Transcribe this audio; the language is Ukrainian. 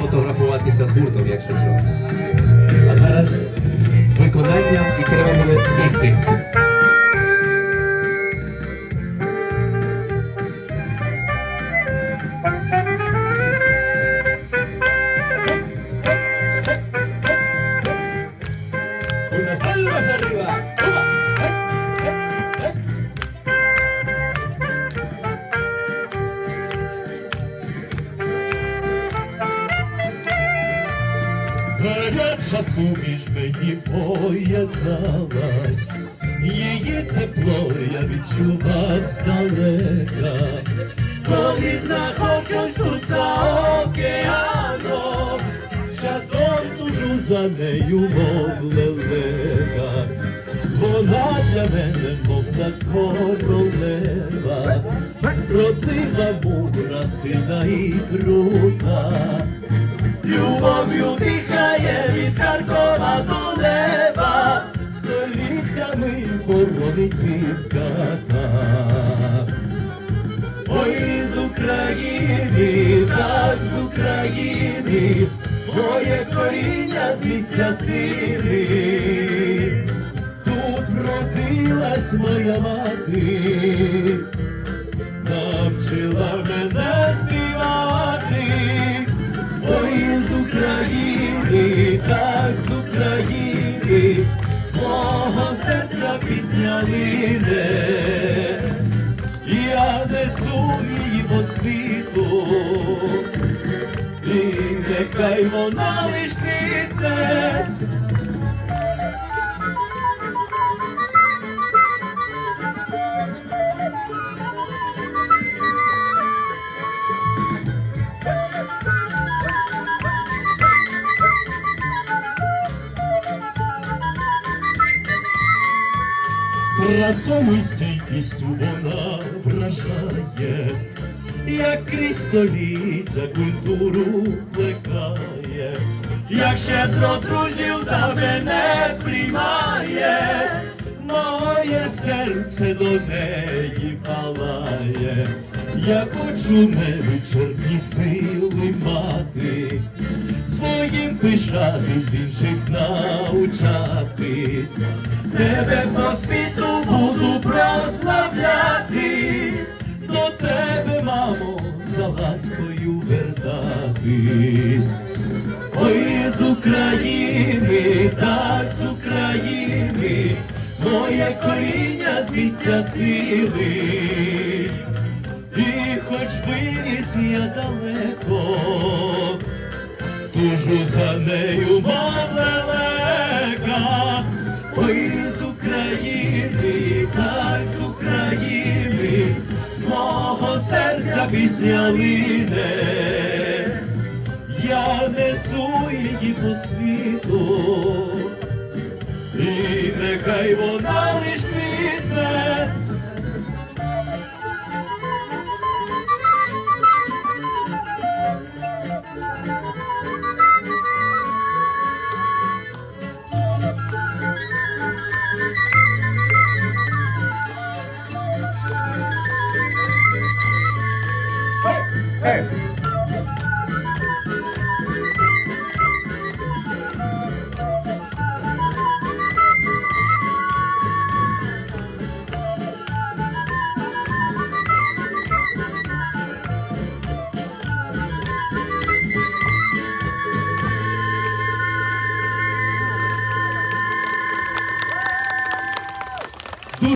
сфотографуватися з гуртом, якщо що. А зараз виконання і треба Гаряча суміш мені поєдналась, її тепло я відчував здалека, коли знаходжусь тут за океаном, часом тужу за нею, мов лелека. Вона для мене, мов та королева, родила мудра, сина і крута. Любов'ю дихає боронить від ката. Ой, з України, так з України, моє коріння з місця сили. Тут родилась моя мати, навчила мене співати. Ой, з України, так з України, свого серця пісня лине, я несу її по світу, і нехай вона лиш Красою стійкістю вона вражає, як крізь століття культуру плекає, як щедро друзів та мене приймає, моє серце до неї палає, я хочу не вечірні сили мати своїм пишати інших навчатись. Тебе за ласкою вертатись. Ой, з України, так з України, моє коріння з місця сили. І хоч виніс я далеко, Тужу за нею мов лелека, ой з України, так з України, серця пісня лине, я несу її по світу, і нехай вона лиш Hey.